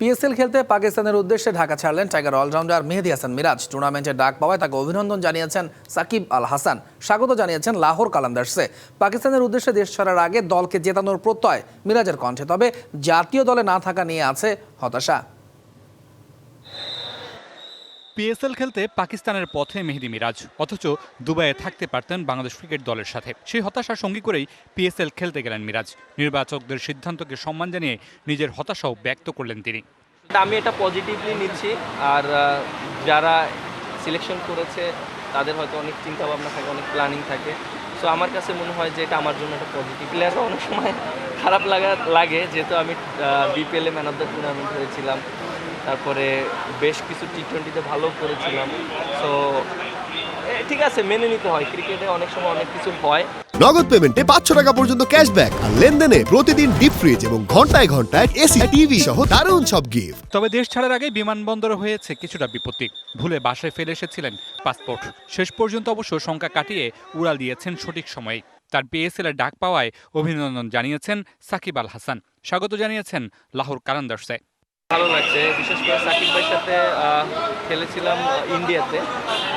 PSL খেলতে পাকিস্তানের উদ্দেশ্যে ঢাকা ছাড়লেন টাইগার অলরাউন্ডার মেহেদি হাসান মিরাজ। টুর্নামেন্টে ডাক পাওয়ায় তাকে অভিনন্দন জানিয়েছেন সাকিব আল হাসান স্বাগত জানিয়েছেন লাহোর কালান্দার্সে পাকিস্তানের উদ্দেশ্যে দেশ ছাড়ার আগে দলকে জেতানোর প্রত্যয় মিরাজের কণ্ঠে। তবে জাতীয় দলে না থাকা নিয়ে আছে হতাশা। পিএসএল খেলতে পাকিস্তানের পথে মেহেদি মিরাজ, অথচ দুবাইয়ে থাকতে পারতেন বাংলাদেশ ক্রিকেট দলের সাথে। সেই হতাশার সঙ্গী করেই পিএসএল খেলতে গেলেন মিরাজ। নির্বাচকদের সিদ্ধান্তকে সম্মান জানিয়ে নিজের হতাশাও ব্যক্ত করলেন তিনি। আমি এটা পজিটিভলি নিচ্ছি। আর যারা সিলেকশন করেছে তাদের হয়তো অনেক চিন্তা ভাবনা থাকে, অনেক প্ল্যানিং থাকে। সো আমার কাছে মনে হয় যে এটা আমার জন্য একটা পজিটিভ প্লেয়ারও অনেক সময় খারাপ লাগা, লাগে, যেহেতু আমি বিপিএলে ম্যান অফ দ্য টুর্নামেন্ট হয়েছিলাম। তারপরে বেশ কিছু টি টোয়েন্টিতে ভালো করেছিলাম। সো ঠিক আছে মেনে নিতে হয়। ক্রিকেটে অনেক সময় অনেক কিছু হয়। নগদ পেমেন্টে পাঁচশো টাকা পর্যন্ত ক্যাশব্যাক আর লেনদেনে প্রতিদিন ডিপ ফ্রিজ এবং ঘন্টায় ঘন্টায় এসি টিভি সহ দারুণ সব গিফট তবে দেশ ছাড়ার আগে বিমানবন্দরে হয়েছে কিছুটা বিপত্তি। ভুলে বাসায় ফেলে এসেছিলেন পাসপোর্ট। শেষ পর্যন্ত অবশ্য শঙ্কা কাটিয়ে উড়াল দিয়েছেন সঠিক সময়ে। তার পিএসএল এর ডাক পাওয়ায় অভিনন্দন জানিয়েছেন সাকিব আল হাসান। স্বাগত জানিয়েছেন লাহোর কালান্দার্সে ভালো লাগছে। বিশেষ করে সাকিব ভাইয়ের সাথে খেলেছিলাম ইন্ডিয়াতে।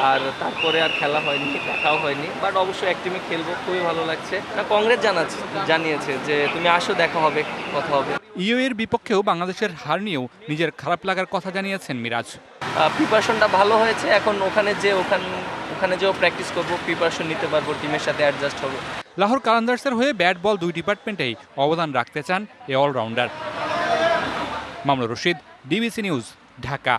আর তারপরে আর খেলা হয়নি দেখাও হয়নি। বাট অবশ্যই এক টিমে খেলব খুবই ভালো লাগছে। কংগ্রেস জানাচ্ছে জানিয়েছে যে তুমি আসো দেখা হবে কথা হবে। ইউ এর বিপক্ষেও বাংলাদেশের হার নিয়েও নিজের খারাপ লাগার কথা জানিয়েছেন মিরাজ। প্রিপারেশনটা ভালো হয়েছে। এখন ওখানে যে ওখানে ওখানে যেও প্র্যাকটিস করব প্রিপারেশন নিতে পারব টিমের সাথে অ্যাডজাস্ট হবে। লাহোর কালান্দার্সের হয়ে ব্যাট বল দুই ডিপার্টমেন্টেই অবদান রাখতে চান এ অলরাউন্ডার মামলা রশিদ ডিবিসি নিউজ ঢাকা।